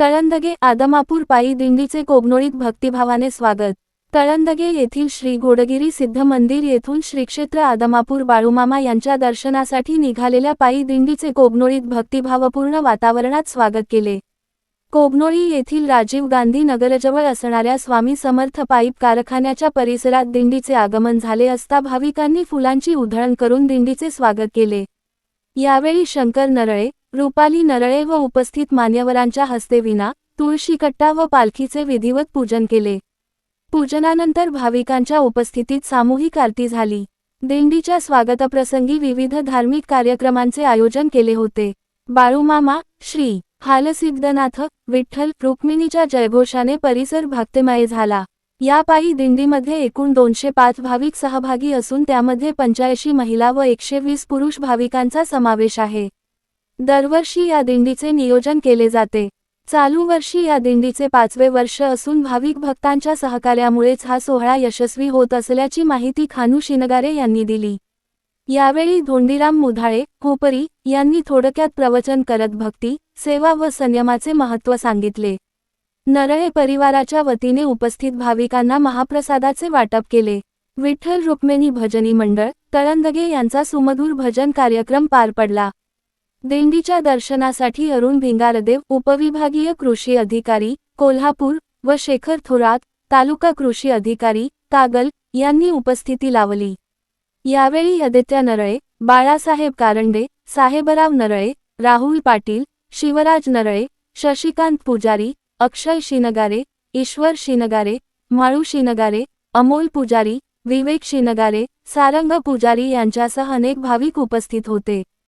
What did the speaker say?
तळंदगे आदमापूर पायी दिंडीचे कोगनोळीत भक्तिभावाने स्वागत. तळंदगे येथील श्री घोडगिरी सिद्ध मंदिर येथून श्रीक्षेत्र आदमापूर बाळूमामा यांच्या दर्शनासाठी निघालेल्या पायी दिंडीचे कोगनोळीत भक्तिभावपूर्ण वातावरणात स्वागत केले. कोगनोळी येथील राजीव गांधी नगरजवळ असणाऱ्या स्वामी समर्थ पाईप कारखान्याच्या परिसरात दिंडीचे आगमन झाले असता भाविकांनी फुलांची उधळण करून दिंडीचे स्वागत केले. यावेळी शंकर नरळे रुपाली नरळे व उपस्थित मान्यवरांच्या हस्ते विना तुळशीकट्टा व पालखीचे विधिवत पूजन केले. पूजनानंतर भाविकांच्या उपस्थितीत सामूहिक आरती झाली. दिंडीच्या स्वागतप्रसंगी विविध धार्मिक कार्यक्रमांचे आयोजन केले होते. बाळूमामा श्री. हालसिद्धनाथ विठ्ठल रुक्मिणीच्या जयघोषाने परिसर भक्तिमय झाला. यापायी दिंडीमध्ये एकूण दोनशे पाच भाविक सहभागी असून त्यामध्ये पंच्याऐंशी महिला व एकशे वीस पुरुष भाविकांचा समावेश आहे. दरवर्षी या दिंडीचे नियोजन केले जाते. चालू वर्षी या दिंडीचे पाचवे वर्ष असून भाविक भक्तांच्या सहकार्यामुळेच हा सोहळा यशस्वी होत असल्याची माहिती खानू शिनगारे यांनी दिली. यावेळी धोंडीराम मुधाळे खोपरी यांनी थोडक्यात प्रवचन करत भक्ती सेवा व संयमाचे महत्त्व सांगितले. नरळे परिवाराच्या वतीने उपस्थित भाविकांना महाप्रसादाचे वाटप केले. विठ्ठल रुक्मिणी भजनी मंडळ तळंदगे यांचा सुमधुर भजन कार्यक्रम पार पडला. दिंडीच्या दर्शनासाठी अरुण भिंगारदेव उपविभागीय कृषी अधिकारी कोल्हापूर व शेखर थोरात तालुका कृषी अधिकारी कागल यांनी उपस्थिती लावली. यावेळी आदित्य नरळे बाळासाहेब कारंडे साहेबराव नरळे राहुल पाटील शिवराज नरळे शशिकांत पुजारी अक्षय शिनगारे ईश्वर शिनगारे म्हाळू शिनगारे अमोल पुजारी विवेक शिनगारे सारंग पुजारी यांच्यासह अनेक भाविक उपस्थित होते.